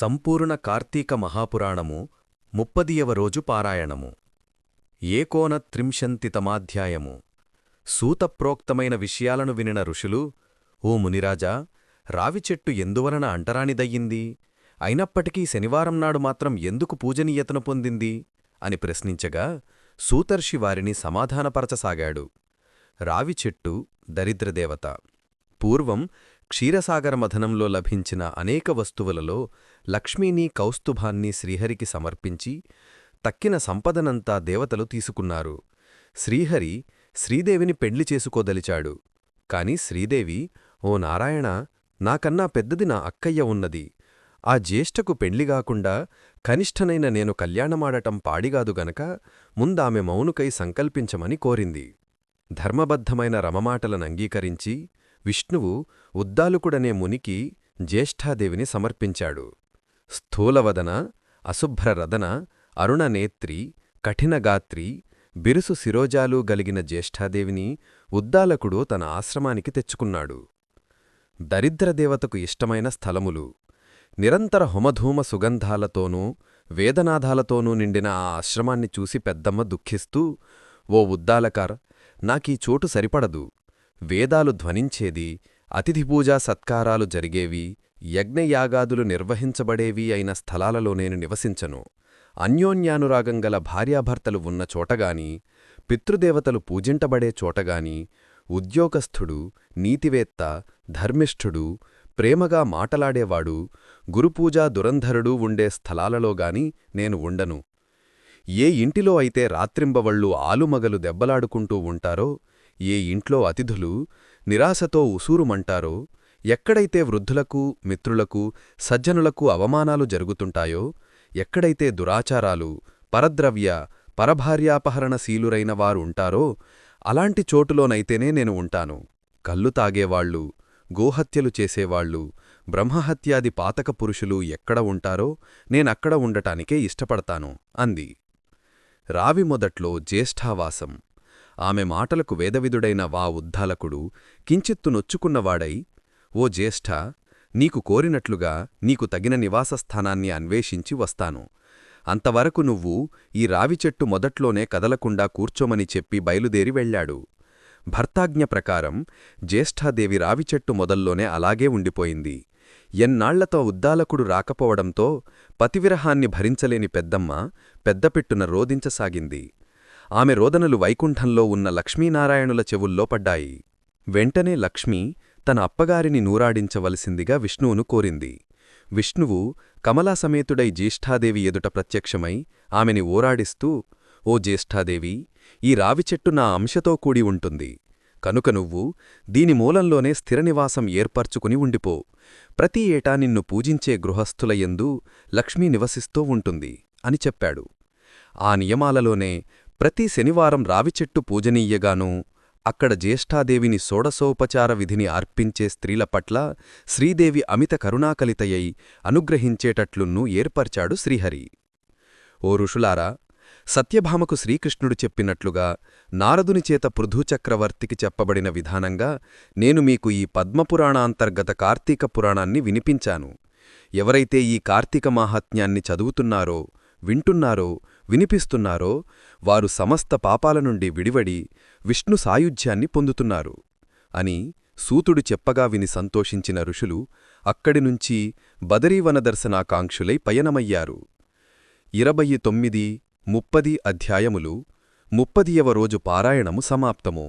సంపూర్ణ కార్తీక మహాపురాణము ముప్పదియవ రోజు పారాయణము. ఏకోన త్రింశంతితమాధ్యాయము. సూతప్రోక్తమైన విషయాలను వినిన ఋషులు ఓ మునిరాజా రావిచెట్టు ఎందువలన అంటరానిదయ్యింది? అయినప్పటికీ శనివారం నాడు మాత్రం ఎందుకు పూజనీయతను పొందింది? అని ప్రశ్నించగా సూతర్షి వారిని సమాధానపరచసాగాడు. రావిచెట్టు దరిద్రదేవత. పూర్వం క్షీరసాగర మథనంలో లభించిన అనేక వస్తువులలో లక్ష్మీని కౌస్తుభాన్ని శ్రీహరికి సమర్పించి తక్కిన సంపదనంతా దేవతలు తీసుకున్నారు. శ్రీహరి శ్రీదేవిని పెండ్లి చేసుకోదలిచాడు. కాని శ్రీదేవి ఓ నారాయణ నాకన్నా పెద్దది నా అక్కయ్య ఉన్నది. ఆ జ్యేష్ఠకు పెండ్లిగాకుండా కనిష్ఠనైన నేను కళ్యాణమాడటం పాడిగాదు గనక ముందామె మౌనుకై సంకల్పించమని కోరింది. ధర్మబద్ధమైన రమమాటలనంగీకరించి విష్ణువు ఉద్దాలుకుడనే మునికి జ్యేష్ఠాదేవిని సమర్పించాడు. స్థూలవదన అశుభ్రరదన అరుణనేత్రి కఠినగాత్రి బిరుసు శిరోజాలు గలిగిన జ్యేష్ఠాదేవిని ఉద్దాలకుడు తన ఆశ్రమానికి తెచ్చుకున్నాడు. దరిద్రదేవతకు ఇష్టమైన స్థలములు. నిరంతర హుమధూమ సుగంధాలతోనూ వేదనాథాలతోనూ నిండిన ఆ ఆశ్రమాన్ని చూసి పెద్దమ్మ దుఃఖిస్తూ ఓ ఉద్దాలకార్ నాకీ చోటు సరిపడదు. వేదాలు ధ్వనించేది అతిథిపూజా సత్కారాలు జరిగేవి యజ్ఞయాగాదులు నిర్వహించబడేవి అయిన స్థలాలలో నేను నివసించను. అన్యోన్యానురాగం గల భార్యాభర్తలు ఉన్న చోటగాని పితృదేవతలు పూజింటబడే చోటగాని ఉద్యోగస్థుడు నీతివేత్త ధర్మిష్ఠుడు ప్రేమగా మాటలాడేవాడు గురుపూజా దురంధరుడు ఉండే స్థలాలలోగాని నేను ఉండను. ఏ ఇంటిలో అయితే రాత్రింబవళ్ళు ఆలుమగలు దెబ్బలాడుకుంటూ ఉంటారో ఏ ఇంట్లో అతిథులు నిరాశతో ఉసూరుమంటారో ఎక్కడైతే వృద్ధులకు మిత్రులకు సజ్జనులకు అవమానాలు జరుగుతుంటాయో ఎక్కడైతే దురాచారాలు పరద్రవ్య పరభార్యాపహరణశీలురైన వారుంటారో అలాంటి చోటులోనైతేనే నేను ఉంటాను. కళ్ళు తాగేవాళ్ళు గోహత్యలు చేసేవాళ్ళు బ్రహ్మహత్యాది పాతక పురుషులు ఎక్కడ ఉంటారో నేనక్కడ ఉండటానికే ఇష్టపడతాను అంది. రావి మొదట్లో జ్యేష్ఠావాసం. ఆమె మాటలకు వేదవిదుడైన వా ఉద్దాలకుడు కించిత్తు నొచ్చుకున్నవాడై ఓ జ్యేష్ఠ నీకు కోరినట్లుగా నీకు తగిన నివాసస్థానాన్ని అన్వేషించి వస్తాను. అంతవరకు నువ్వు ఈ రావిచెట్టు మొదట్లోనే కదలకుండా కూర్చోమని చెప్పి బయలుదేరి వెళ్ళాడు భర్తాజ్ఞ ప్రకారం జ్యేష్ఠాదేవి రావిచెట్టు మొదల్లోనే అలాగే ఉండిపోయింది. ఎన్నాళ్ళతో ఉద్దాలకుడు రాకపోవడంతో పతివిరహాన్ని భరించలేని పెద్దమ్మ పెద్దపెట్టున రోదించసాగింది ఆమె రోదనలు వైకుంఠంలో ఉన్న లక్ష్మీనారాయణుల చెవుల్లో పడ్డాయి. వెంటనే లక్ష్మి తన అప్పగారిని నూరాడించవలసిందిగా విష్ణువును కోరింది. విష్ణువు కమలాసమేతుడై జ్యేష్ఠాదేవి ఎదుట ప్రత్యక్షమై ఆమెని ఓరాడిస్తూ ఓ జ్యేష్ఠాదేవి ఈ రావిచెట్టు నా అంశతో కూడి ఉంటుంది. కనుక నువ్వు దీని మూలంలోనే స్థిరనివాసం ఏర్పర్చుకుని ఉండిపో. ప్రతి ఏటా నిన్ను పూజించే గృహస్థులయందు లక్ష్మీ నివసిస్తూ ఉంటుంది అని చెప్పాడు. ఆ నియమాలలోనే ప్రతి శనివారం రావిచెట్టు పూజనీయగానూ అక్కడ జ్యేష్ఠాదేవిని షోడసోపచార విధిని అర్పించే స్త్రీల పట్ల శ్రీదేవి అమిత కరుణాకలితయై అనుగ్రహించేటట్లున్నూ ఏర్పర్చాడు శ్రీహరి. ఓ ఋషులారా సత్యభామకు శ్రీకృష్ణుడు చెప్పినట్లుగా నారదునిచేత పృథుచక్రవర్తికి చెప్పబడిన విధానంగా నేను మీకు ఈ పద్మపురాణాంతర్గత కార్తీక పురాణాన్ని వినిపించాను. ఎవరైతే ఈ కార్తీక మాహాత్మ్యాన్ని చదువుతున్నారో వింటున్నారో వినిపిస్తున్నారో వారు సమస్త పాపాల నుండి విడివడి విష్ణు సాయుధ్యాన్ని పొందుతున్నారు అని సూతుడు చెప్పగా విని సంతోషించిన ఋషులు అక్కడినుంచి బదరీవన దర్శనాకాంక్షులై పయనమయ్యారు. ఇరవై తొమ్మిది ముప్పది అధ్యాయములు ముప్పదియవ రోజు పారాయణము సమాప్తము.